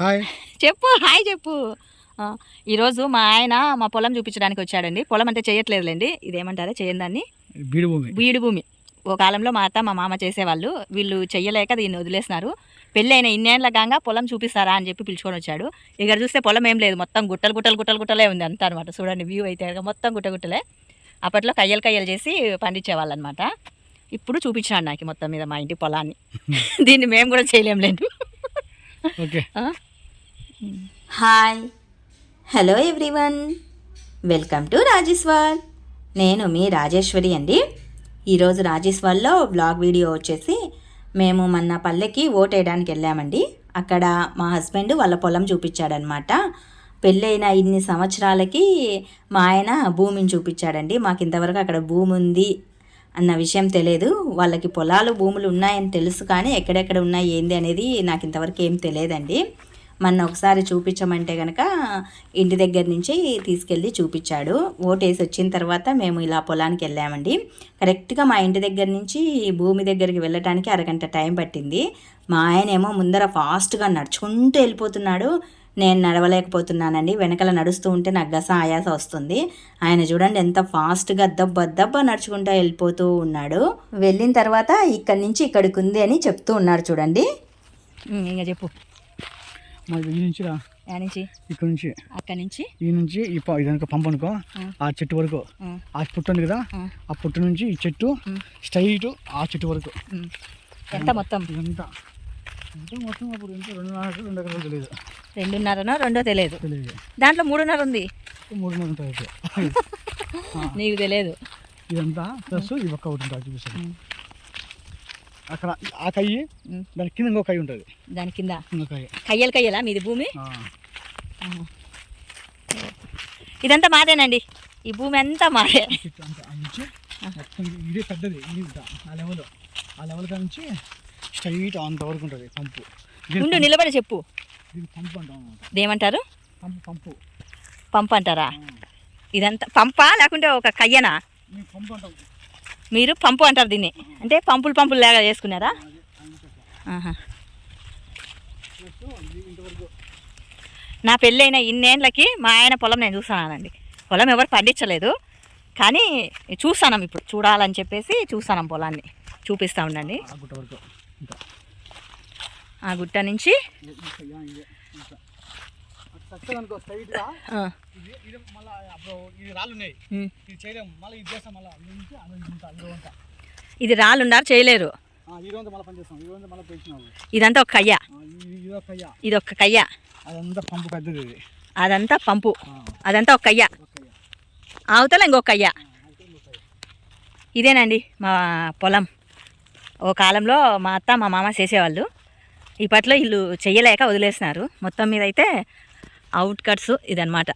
Hi. చెప్పు hi చెప్పు. ఈరోజు మా ఆయన మా పొలం చూపించడానికి వచ్చాడండి. పొలం అంటే చేయట్లేదులేండి. ఇదేమంటారా చేయని దాన్ని? బీడు భూమి. బీడు భూమి. ఓ కాలంలో మా అత్త మా మామ చేసేవాళ్ళు. వీళ్ళు చెయ్యలేక దీన్ని వదిలేసినారు. పెళ్ళి అయిన ఇన్నేళ్ళ గాంగా పొలం చూపిస్తారా అని చెప్పి పిలుచుకొని వచ్చాడు. ఇక్కడ చూస్తే పొలం ఏం లేదు. మొత్తం గుట్టలు గుట్టలు గుట్టలు గుట్టలే ఉంది అంతా అనమాట చూడండి వ్యూ అయితే మొత్తం గుట్ట గుట్టలే. అప్పట్లో కయ్యలు కయ్యలు చేసి పండించేవాళ్ళు అనమాట ఇప్పుడు చూపించాడు నాకు మొత్తం మీద మా ఇంటి పొలాన్ని. దీన్ని మేము కూడా చేయలేంలేండి okay. Hi. Hello everyone. Welcome to Rajeshwar. నేను మీ రాజేశ్వరి అండి. ఈరోజు రాజేశ్వర్లో బ్లాగ్ వీడియో వచ్చేసి మేము మొన్న పల్లెకి ఓట్ వేయడానికి వెళ్ళామండి. అక్కడ మా హస్బెండ్ వాళ్ళ పొలం చూపించాడనమాట. పెళ్ళైన ఇన్ని సంవత్సరాలకి మా ఆయన భూమిని చూపించాడండి. మాకు ఇంతవరకు అక్కడ భూమి ఉంది అన్న విషయం తెలియదు. వాళ్ళకి పొలాలు భూములు ఉన్నాయని తెలుసు కానీ ఎక్కడెక్కడ ఉన్నాయి ఏంది అనేది నాకు ఇంతవరకు ఏం తెలియదండి. మొన్న ఒకసారి చూపించమంటే కనుక ఇంటి దగ్గర నుంచి తీసుకెళ్ళి చూపించాడు. ఓటేసి వచ్చిన తర్వాత మేము ఇలా పొలానికి వెళ్ళామండి. కరెక్ట్గా మా ఇంటి దగ్గర నుంచి భూమి దగ్గరికి వెళ్ళటానికి అరగంట టైం పట్టింది. మా ఆయనేమో ముందర ఫాస్ట్గా నడుచుకుంటూ వెళ్ళిపోతున్నాడు. నేను నడవలేకపోతున్నానండి. వెనకాల నడుస్తూ ఉంటే నాకు గస ఆయాస వస్తుంది. ఆయన చూడండి ఎంత ఫాస్ట్గా దబ్బ దబ్బ నడుచుకుంటూ వెళ్ళిపోతూ ఉన్నాడు. వెళ్ళిన తర్వాత ఇక్కడి నుంచి ఇక్కడికి ఉంది అని చెప్తూ ఉన్నారు చూడండి. ఇంకా చెప్పు. మాది ఈ నుంచి నుంచి. ఇక్కడ నుంచి. అక్కడి నుంచి. ఈ నుంచి ఈ ఇదనుకో పంప అనుకో. ఆ. చెట్టు వరకు. ఆ. పుట్టు ఉంది కదా. ఆ. పుట్టు నుంచి ఈ చెట్టు. స్ట్రైట్ ఆ చెట్టు వరకు. ఎంత మొత్తం? ఇదంతా అంటే మొత్తం అప్పుడు ఎంత? రెండున్నర రెండు ఎకరాలు తెలియదు. రెండున్నరనో రెండో తెలియదు. తెలియదు. దాంట్లో మూడున్నర ఉంది. మూడున్నర ఉంటుంది నీకు తెలియదు. ఇదంతా ప్లస్ ఈ ఒక్క ఒకటి ఉంటుంది చూపిస్తాను. అక్కడ ఆ కయ్యి. దాని కింద ఇంకో కయ్యి ఉంటుంది. దాని కింద. కయ్యలు కయ్యలా మీది భూమి. ఇదంతా మాదేనండి. ఈ భూమి అంతా మాదే. ఇదే పెద్దది ఆ లెవెల్ ఆ లెవెల్ నుంచి స్ట్రైట్ అంత వరకు ఉంటుంది పంపు. ఉండు నిలబడి చెప్పు. పంపు అంటాం ఇదేమంటారు పంపు పంపు. పంపు అంటారా? ఇదంతా పంపా లేకుంటే ఒక కయ్యనా? పంపు అంటాం. మీరు పంపు అంటారు దీన్ని. అంటే పంపులు పంపులు లాగా చేసుకున్నారా? నా పెళ్ళైన ఇన్నేళ్ళకి మా ఆయన పొలం నేను చూసానండి పొలం ఎవరు పండించలేదు. కానీ చూస్తాం ఇప్పుడు చూడాలని చెప్పేసి చూస్తాం పొలాన్ని. చూపిస్తా ఉండండి. ఆ గుట్ట నుంచి ఇది ఇంకా యా ఇదే ఇంకా అది చక్కగా అనుకో స్ట్రైట్గా ఆ, ఇది ఇది మళ్ళీ అప్పుడు ఇది రాళ్ళు ఉన్నాయి ఉమ్. ఇది చేయలేము. మళ్ళీ ఇది చేస్తాం మళ్ళీ ఇది నుంచి అది ఇంత ఈ రోజంతా ఇది రాళ్ళు ఉన్నారు చేయలేరు ఇదంతా ఒక కయ్య. ఇది ఒక కయ్య. అదంతా పంపు పెద్దది అదంతా పంపు. ఆ, అదంతా ఒక కయ్య. అవతల ఇంకొక కయ్య. ఇదేనండి మా పొలం. ఓ కాలంలో మా అత్త మా మామ చేసేవాళ్ళు. ఇప్పట్లో వీళ్ళు చెయ్యలేక వదిలేసినారు. మొత్తం మీద అయితే అవుట్ కట్స్ ఇదనమాట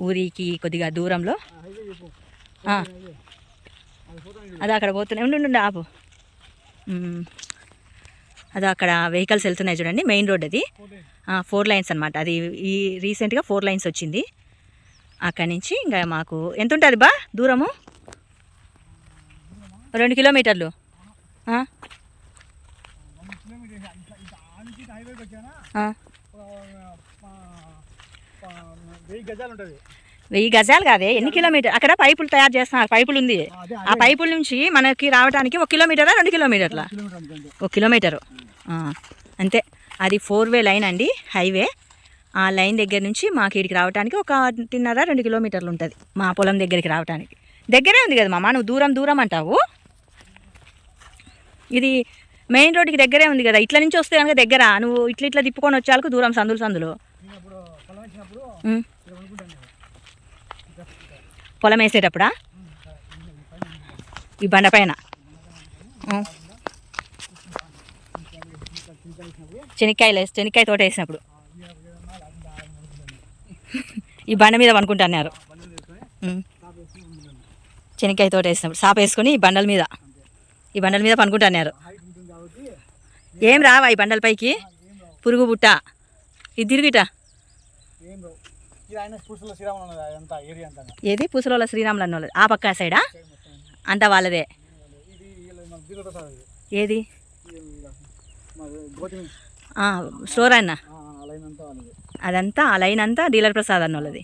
ఊరికి కొద్దిగా దూరంలో. అది అక్కడ పోతున్నాయి. ఉండు ఉండు, ఆపు. అది అక్కడ వెహికల్స్ వెళ్తున్నాయి చూడండి. మెయిన్ రోడ్ అది. ఫోర్ లైన్స్ అనమాట అది ఈ రీసెంట్గా ఫోర్ లైన్స్ వచ్చింది. అక్కడి నుంచి ఇంకా మాకు ఎంత ఉంటుంది బా దూరము? రెండు కిలోమీటర్లు ఆ? వన్ కిలోమీటర్ ఇట్లా ఇట్లా ఆ నుంచి ఇటు హైవేకి వచ్చానా ఆ. ఒక, ఆ, ఆ, వెయ్యి గజాలు కాదే? ఎన్ని కిలోమీటర్ అక్కడ పైపులు తయారు చేస్తున్నారు పైపులు ఉంది. ఆ పైపుల నుంచి మనకి రావడానికి ఒక కిలోమీటరా రెండు కిలోమీటర్ల? ఒక కిలోమీటరు. అంతే. అది ఫోర్ వే లైన్ అండి హైవే. ఆ లైన్ దగ్గర నుంచి మాకు ఇక్కడికి రావడానికి ఒక తిన్నర రెండు కిలోమీటర్లు ఉంటుంది మా పొలం దగ్గరికి రావడానికి దగ్గరే ఉంది కదా మామ నువ్వు దూరం దూరం అంటావు. ఇది మెయిన్ రోడ్డుకి దగ్గరే ఉంది కదా ఇట్ల నుంచి వస్తే కనుక దగ్గర? నువ్వు ఇట్లా ఇట్లా తిప్పుకొని వచ్చేందుకు దూరం సందులు సందులు నేను అప్పుడు పొలం వచ్చినప్పుడు ఉమ్. ఇక్కడ అనుకుంటాను పొలం వేసేటప్పుడా? ఈ బండ పైన. ఉం. శనక్కాయలు వేసి శనక్కాయ తోట వేసినప్పుడు. ఈ బండ మీద పనుకుంటున్నారు ఉం. శనక్కాయ తోట వేసినప్పుడు. సాప వేసుకొని ఈ బండల మీద. ఈ బండల మీద పనుకుంటున్నారు ఏం రావా ఈ బండల పైకి? పురుగు బుట్ట. ఇది తిరిగిట ఏం రావు ఇది ఆయన పూసలో శ్రీరామన్ ఉన్నది అదంతా ఏరియా అంతా ఏది? పుసలోల శ్రీరాములు అన్న. ఆ పక్క సైడా? అంతా వాళ్ళదే. ఇది ఇది. ఏది? ఇది స్టోర్ అన్న. అదంతా ఆ లైన్ అంతా డీలర్ ప్రసాద్ అన్న వాళ్ళది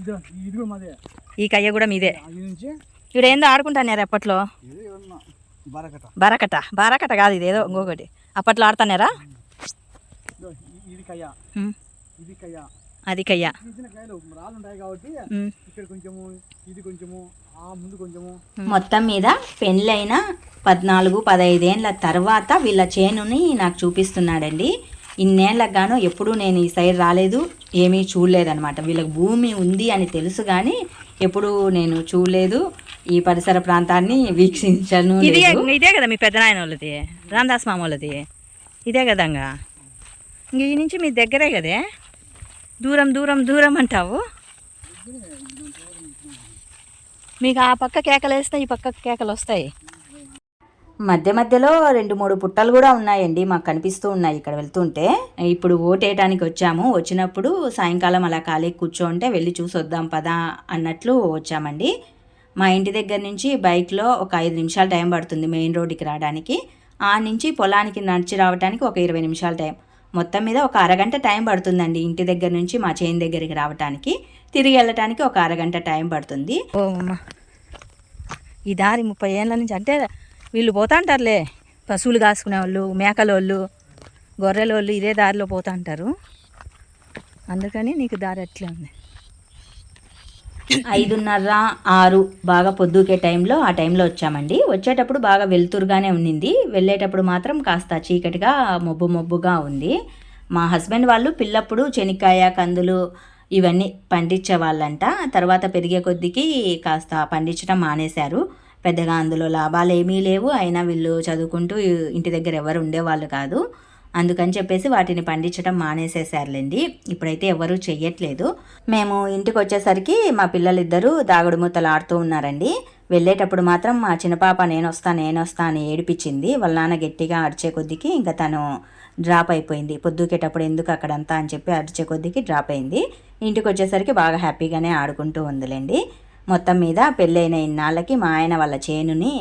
ఇది ఇది కూడా మాదే. ఈ కయ్య కూడా మీదే. ఇది ఇక్కడ ఏందో ఆడుకుంటాన్నారు అప్పట్లో? ఇది బరకట. బారకట. కాదు ఇదేదో ఇంకొకటి. అప్పట్లో ఆడుతున్నారా? ఇదో ఇది కయ్య. ఉమ్, ఇది కయ్య. అది కయ్య మొత్తం మీద పెళ్ళైన పద్నాలుగు పదైదేండ్ల తర్వాత వీళ్ళ చేనుని నాకు చూపిస్తున్నాడండి. ఇన్నేళ్ళకు గాను ఎప్పుడూ నేను ఈ సైడ్ రాలేదు ఏమీ చూడలేదన్నమాట. వీళ్ళకి భూమి ఉంది అని తెలుసు కానీ ఎప్పుడూ నేను చూడలేదు ఈ పరిసర ప్రాంతాన్ని వీక్షించను ఇది. ఇదే కదా మీ పెద్దనాయన వాళ్ళది రామదాస్ మామ వాళ్ళది ఇదే కదా ఇంక ఇంక ఈ నుంచి మీ దగ్గరే కదే? దూరం దూరం దూరం అంటావు? మీకు ఆ పక్క కేకలు వేస్తే ఈ పక్క కేకలు వస్తాయి. మధ్య మధ్యలో రెండు మూడు పుట్టలు కూడా ఉన్నాయండి మాకు కనిపిస్తూ ఉన్నాయి ఇక్కడ వెళ్తుంటే. ఇప్పుడు ఓటేయటానికి వచ్చాము. వచ్చినప్పుడు సాయంకాలం అలా ఖాళీ కూర్చోంటే వెళ్ళి చూసి వద్దాం పదా అన్నట్లు వచ్చామండి. మా ఇంటి దగ్గర నుంచి బైక్లో ఒక ఐదు నిమిషాలు టైం పడుతుంది మెయిన్ రోడ్డుకి రావడానికి. ఆ నుంచి పొలానికి నడిచి రావడానికి ఒక ఇరవై నిమిషాల టైం. మొత్తం మీద ఒక అరగంట టైం పడుతుందండి ఇంటి దగ్గర నుంచి మా చేను దగ్గరికి రావడానికి తిరిగి వెళ్ళటానికి ఒక అరగంట టైం పడుతుంది. ఓ ఈ దారి ముప్పై ఏళ్ళ నుంచి అంటే వీళ్ళు పోతా అంటారులే పశువులు కాసుకునే వాళ్ళు మేకలోళ్ళు వాళ్ళు ఇదే దారిలో పోతా అంటారు అందుకని నీకు దారి అట్లే ఉంది. ఐదున్నర ఆరు బాగా పొద్దుకే టైంలో ఆ టైంలో వచ్చామండి. వచ్చేటప్పుడు బాగా వెలుతురుగానే ఉండింది వెళ్ళేటప్పుడు మాత్రం కాస్త చీకటిగా మబ్బు మబ్బుగా ఉంది. మా హస్బెండ్ వాళ్ళు పిల్లప్పుడు చెనిక్కాయ కందులు ఇవన్నీ పండించే వాళ్ళంట. తర్వాత పెరిగే కొద్దికి కాస్త పండించడం మానేశారు. పెద్దగా అందులో లాభాలు ఏమీ లేవు. అయినా వీళ్ళు చదువుకుంటూ ఇంటి దగ్గర ఎవరు ఉండేవాళ్ళు కాదు. అందుకని చెప్పేసి వాటిని పండించడం మానేసేసారులేండి ఇప్పుడైతే ఎవరూ చెయ్యట్లేదు. మేము ఇంటికి వచ్చేసరికి మా పిల్లలిద్దరూ దాగుడు మూతలు ఆడుతూ ఉన్నారండి. వెళ్ళేటప్పుడు మాత్రం మా చిన్నపాప నేను వస్తా నేను వస్తా అని ఏడిపించింది. వాళ్ళ నాన్న గట్టిగా అరిచే కొద్దికి ఇంకా తను డ్రాప్ అయిపోయింది. పొద్దుకేటప్పుడు ఎందుకు అక్కడంతా అని చెప్పి అరిచే కొద్దికి డ్రాప్ అయింది. ఇంటికి వచ్చేసరికి బాగా హ్యాపీగానే ఆడుకుంటూ ఉందిలేండి. మొత్తం మీద పెళ్ళైన ఇన్నాళ్ళకి మా ఆయన వాళ్ళ చేనుని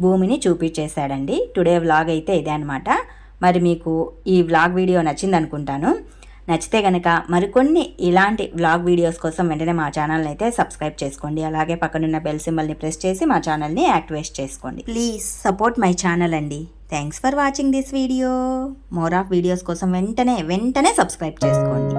భూమిని చూపించేశాడండి. టుడే వ్లాగ్ అయితే ఇదే అనమాట మరి మీకు ఈ వ్లాగ్ వీడియో నచ్చింది అనుకుంటాను నచ్చితే కనుక మరికొన్ని ఇలాంటి వ్లాగ్ వీడియోస్ కోసం వెంటనే మా ఛానల్ని అయితే సబ్స్క్రైబ్ చేసుకోండి. అలాగే పక్కనున్న బెల్ సింబల్ని ప్రెస్ చేసి మా ఛానల్ని యాక్టివేట్ చేసుకోండి. ప్లీజ్ సపోర్ట్ మై ఛానల్ అండి. Thanks for watching this video more of videos కోసం వెంటనే వెంటనే సబ్స్క్రైబ్ చేసుకోండి.